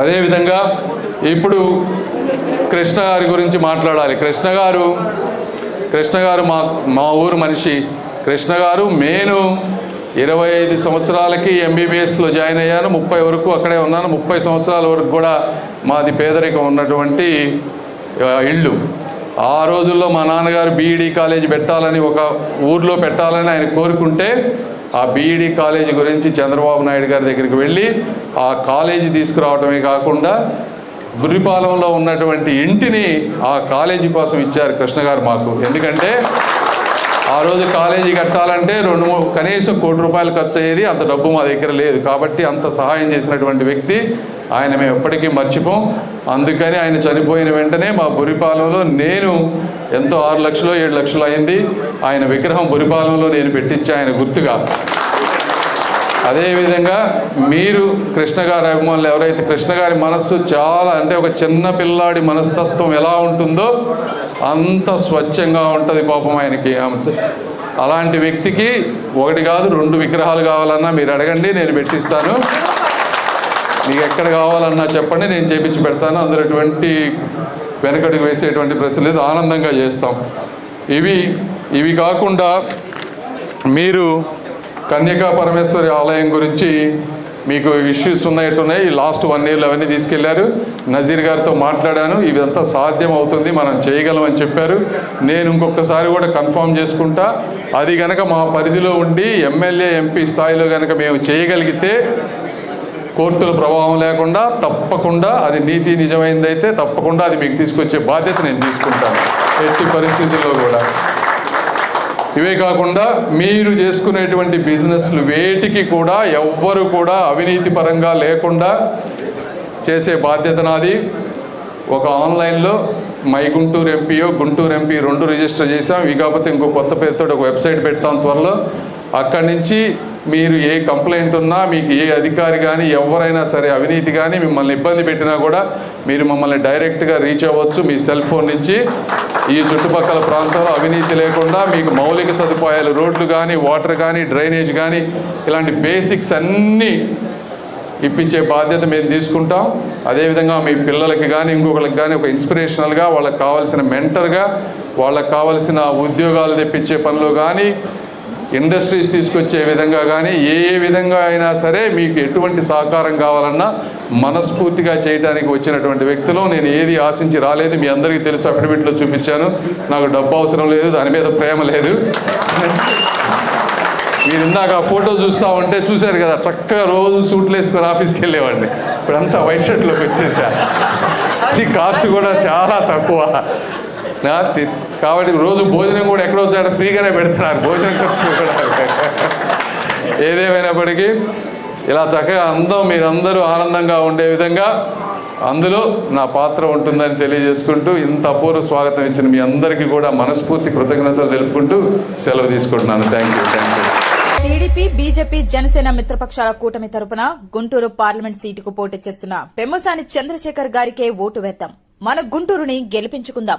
అదేవిధంగా ఇప్పుడు కృష్ణ గారి గురించి మాట్లాడాలి. కృష్ణ గారు కృష్ణ గారు మా మా ఊరు మనిషి. కృష్ణ గారు నేను ఇరవై ఐదు సంవత్సరాలకి ఎంబీబీఎస్లో జాయిన్ అయ్యాను. ముప్పై వరకు అక్కడే ఉన్నాను. ముప్పై సంవత్సరాల వరకు కూడా మాది పేదరికం ఉన్నటువంటి ఇళ్ళు ఇల్లు. ఆ రోజుల్లో మా నాన్నగారు బీఈడి కాలేజ్ పెట్టాలని ఒక ఊర్లో పెట్టాలని ఆయన కోరుకుంటే ఆ బీఈడి కాలేజీ గురించి చంద్రబాబు నాయుడు గారి దగ్గరికి వెళ్ళి ఆ కాలేజీ తీసుకురావడమే కాకుండా బుర్రిపాలెంలో ఉన్నటువంటి ఇంటిని ఆ కాలేజీ కోసం ఇచ్చారు కృష్ణ గారు మాకు. ఎందుకంటే ఆ రోజు కాలేజీ కట్టాలంటే రెండు కనీసం కోటి రూపాయలు ఖర్చు అయ్యేది అంత డబ్బు మా దగ్గర లేదు. కాబట్టి అంత సహాయం చేసినటువంటి వ్యక్తి ఆయన మేము ఎప్పటికీ మర్చిపోం. అందుకని ఆయన చనిపోయిన వెంటనే మా బురిపాలెంలో నేను ఎంతో ఆరు లక్షలు ఏడు లక్షలు అయింది. ఆయన విగ్రహం బురిపాలెంలో నేను పెట్టించి ఆయన గుర్తుగా అదేవిధంగా మీరు కృష్ణ గారి అభిమానులు ఎవరైతే కృష్ణ గారి మనస్సు చాలా అంటే ఒక చిన్న పిల్లాడి మనస్తత్వం ఎలా ఉంటుందో అంత స్వచ్ఛంగా ఉంటుంది పాపం ఆయనకి. అలాంటి వ్యక్తికి ఒకటి కాదు రెండు విగ్రహాలు కావాలన్నా మీరు అడగండి నేను పెట్టిస్తాను. మీకు ఎక్కడ కావాలన్నా చెప్పండి నేను చేపించి పెడతాను. అందులో ఎటువంటి వెనకడుగు వేసేటువంటి ప్రశ్న లేదు ఆనందంగా చేస్తాం. ఇవి ఇవి కాకుండా మీరు కన్యకా పరమేశ్వరి ఆలయం గురించి మీకు ఇష్యూస్ ఉన్నాయట్టున్నాయి. ఈ లాస్ట్ వన్ ఇయర్లో అవన్నీ తీసుకెళ్ళారు. నజీర్ గారితో మాట్లాడాను. ఇదంతా సాధ్యం అవుతుంది మనం చేయగలమని చెప్పారు. నేను ఇంకొకసారి కూడా కన్ఫర్మ్ చేసుకుంటా. అది గనక మా పరిధిలో ఉండి ఎమ్మెల్యే ఎంపీ స్థాయిలో కనుక మేము చేయగలిగితే కోర్టుల ప్రభావం లేకుండా తప్పకుండా అది నీతి నిజమైందైతే తప్పకుండా అది మీకు తీసుకొచ్చే బాధ్యత నేను తీసుకుంటాను. ఎట్టి పరిస్థితుల్లో కూడా. ఇవే కాకుండా మీరు చేసుకునేటువంటి బిజినెస్లు వేటికి కూడా ఎవ్వరు కూడా అవినీతి పరంగా లేకుండా చేసే బాధ్యత నాది. ఒక ఆన్లైన్లో my Guntur MPO Guntur MP రెండు రిజిస్టర్ చేసాం ఇవి కాకపోతే ఇంకో కొత్త పేరుతో ఒక వెబ్సైట్ పెడతాం త్వరలో. అక్కడి నుంచి మీరు ఏ కంప్లైంట్ ఉన్నా మీకు ఏ అధికారి కానీ ఎవరైనా సరే అవినీతి కానీ మిమ్మల్ని ఇబ్బంది పెట్టినా కూడా మీరు మమ్మల్ని డైరెక్ట్గా రీచ్ అవ్వచ్చు మీ సెల్ ఫోన్ నుంచి. ఈ చుట్టుపక్కల ప్రాంతంలో అవినీతి లేకుండా మీకు మౌలిక సదుపాయాలు రోడ్లు కానీ వాటర్ కానీ డ్రైనేజ్ కానీ ఇలాంటి బేసిక్స్ అన్నీ ఇప్పించే బాధ్యత మేము తీసుకుంటాం. అదేవిధంగా మీ పిల్లలకి కానీ ఇంకొకరికి కానీ ఒక ఇన్స్పిరేషనల్గా వాళ్ళకి కావాల్సిన మెంటర్గా వాళ్ళకి కావాల్సిన ఉద్యోగాలు తెప్పించే పనిలో కానీ ఇండస్ట్రీస్ తీసుకొచ్చే విధంగా కానీ ఏ ఏ విధంగా అయినా సరే మీకు ఎటువంటి సహకారం కావాలన్నా మనస్ఫూర్తిగా చేయడానికి వచ్చినటువంటి వ్యక్తులు నేను ఏది ఆశించి రాలేదు. మీ అందరికీ తెలుసు అఫిడవిట్లో చూపించాను. నాకు డబ్బు అవసరం లేదు దాని మీద ప్రేమ లేదు. మీరు ఇందాక ఆ ఫోటో చూస్తూ ఉంటే చూశారు కదా చక్కగా రోజు సూట్లు వేసుకొని ఆఫీస్కి వెళ్ళేవాడిని. ఇప్పుడంతా వైట్ షర్ట్లోకి వచ్చేసా. ఈ కాస్ట్ కూడా చాలా తక్కువ. కాబట్టి రోజు భోజనం కూడా ఎక్కడో చోట ఫ్రీగానే పెడుతున్నారు. భోజనం ఖర్చులు కూడా. ఏదేమైనప్పటికీ ఇలా చక్కగా అందం మీరందరూ ఆనందంగా ఉండే విధంగా అందులో నా పాత్ర ఉంటుందని తెలియజేసుకుంటూ ఇంత అపూర్వ స్వాగతం ఇచ్చిన మీ అందరికీ కూడా మనస్ఫూర్తి కృతజ్ఞతలు తెలుపుకుంటూ సెలవు తీసుకుంటున్నాను. Thank you thank you TDP BJP Janasena మిత్రపక్షాల కూటమి తరపున గుంటూరు పార్లమెంట్ సీటుకు పోటీ చేస్తున్న పెమ్మసాని చంద్రశేఖర్ గారికే ఓటు వేద్దాం. మన గుంటూరుని గెలిపించుకుందాం.